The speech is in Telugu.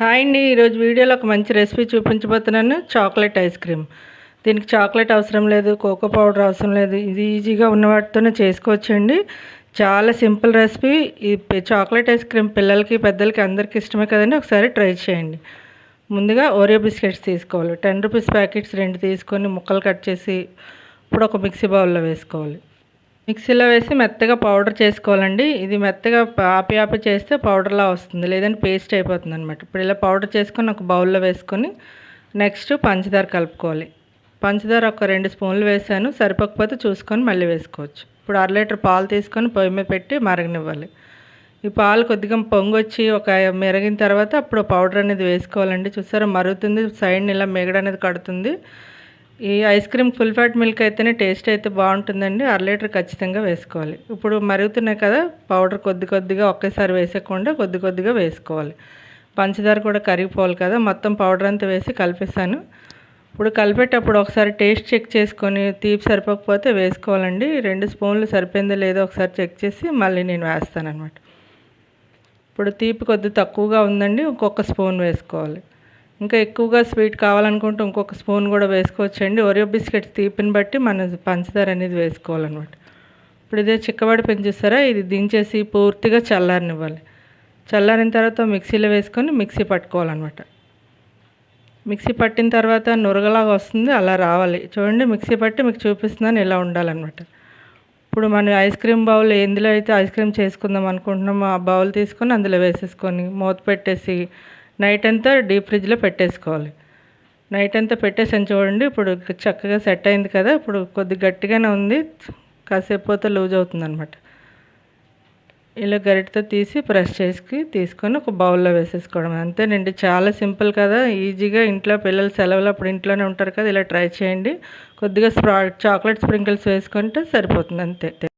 హాయ్ అండి ఈరోజు వీడియోలో ఒక మంచి రెసిపీ చూపించబోతున్నాను. Chocolate ice cream. దీనికి చాక్లెట్ అవసరం లేదు కోకో పౌడర్ అవసరం లేదు. ఇది ఈజీగా ఉన్న వాటితోనే చేసుకోవచ్చండి. చాలా సింపుల్ రెసిపీ. ఈ చాక్లెట్ ఐస్ క్రీమ్ పిల్లలకి పెద్దలకి అందరికీ ఇష్టమే కదండి. ఒకసారి ట్రై చేయండి. ముందుగా ఓరియో బిస్కెట్స్ తీసుకోవాలి. టెన్ రూపీస్ ప్యాకెట్స్ రెండు తీసుకొని ముక్కలు కట్ చేసి ఇప్పుడు ఒక మిక్సీ బౌల్లో వేసుకోవాలి. మిక్సీలో వేసి మెత్తగా పౌడర్ చేసుకోవాలండి. ఇది మెత్తగా ఆపి ఆపి చేస్తే పౌడర్లా వస్తుంది. లేదంటే పేస్ట్ అయిపోతుంది అనమాట ఇప్పుడు ఇలా పౌడర్ చేసుకొని ఒక బౌల్లో వేసుకొని నెక్స్ట్ పంచదార కలుపుకోవాలి. పంచదార ఒక రెండు స్పూన్లు వేసాను. సరిపోకపోతే చూసుకొని మళ్ళీ వేసుకోవచ్చు. ఇప్పుడు అర లీటర్ పాలు తీసుకొని పొయ్యి మీద పెట్టి మరగనివ్వాలి. ఈ పాలు కొద్దిగా పొంగొచ్చి ఒక మెరిగిన తర్వాత అప్పుడు పౌడర్ అనేది వేసుకోవాలండి. చూసారా మరుగుతుంది. సైడ్ ఇలా మెగడ అనేది కడుతుంది. ఈ ice cream full fat milk అయితేనే టేస్ట్ అయితే బాగుంటుందండి. అర లీటర్ ఖచ్చితంగా వేసుకోవాలి. ఇప్పుడు మరుగుతున్నాయి కదా పౌడర్ కొద్ది కొద్దిగా ఒకేసారి వేసేయకుండా కొద్ది కొద్దిగా వేసుకోవాలి. పంచదార కూడా కరిగిపోవాలి కదా మొత్తం పౌడర్ అంతా వేసి కలిపేసాను ఇప్పుడు కలిపేటప్పుడు ఒకసారి టేస్ట్ చెక్ చేసుకొని తీపి సరిపోకపోతే వేసుకోవాలండి. రెండు స్పూన్లు సరిపోయిందో లేదో ఒకసారి చెక్ చేసి మళ్ళీ నేను వేస్తాను అనమాట ఇప్పుడు తీపి కొద్ది తక్కువగా ఉందండి ఇంకొక స్పూన్ వేసుకోవాలి. ఇంకా ఎక్కువగా స్వీట్ కావాలనుకుంటే ఇంకొక స్పూన్ కూడా వేసుకోవచ్చండి. ఒరియో బిస్కెట్స్ తీపిని బట్టి మన పంచదార అనేది వేసుకోవాలన్నమాట. ఇప్పుడు ఇదే చిక్కబడి పెంచేస్తారా? ఇది దించేసి పూర్తిగా చల్లారనివ్వాలి. చల్లారిన తర్వాత మిక్సీలో వేసుకొని మిక్సీ పట్టుకోవాలన్నమాట. మిక్సీ పట్టిన తర్వాత నురగలాగా వస్తుంది అలా రావాలి. చూడండి మిక్సీ పట్టి మీకు చూపిస్తున్నాను ఇలా ఉండాలన్నమాట. ఇప్పుడు మనం ఐస్ క్రీమ్ బౌల్ ఎందులో అయితే ఐస్ క్రీమ్ చేసుకుందాం అనుకుంటున్నామో ఆ బౌల్ తీసుకొని అందులో వేసేసుకొని మూత పెట్టేసి నైట్ అంతా డీప్ ఫ్రిడ్జ్లో పెట్టేసుకోవాలి. నైట్ అంతా పెట్టేసాను చూడండి ఇప్పుడు చక్కగా సెట్ అయింది కదా ఇప్పుడు కొద్ది గట్టిగానే ఉంది కాసేపు పోతే లూజ్ అవుతుంది అనమాట ఇలా గరిటతో తీసి ప్రెస్ చేసి తీసుకొని ఒక బౌల్లో వేసేసుకోవడం అంతేనండి చాలా సింపుల్ కదా ఈజీగా ఇంట్లో పిల్లలు సెలవులు అప్పుడు ఇంట్లోనే ఉంటారు కదా ఇలా ట్రై చేయండి. కొద్దిగా స్ప్రా చాక్లెట్ స్ప్రింకిల్స్ వేసుకుంటే సరిపోతుంది అంతే.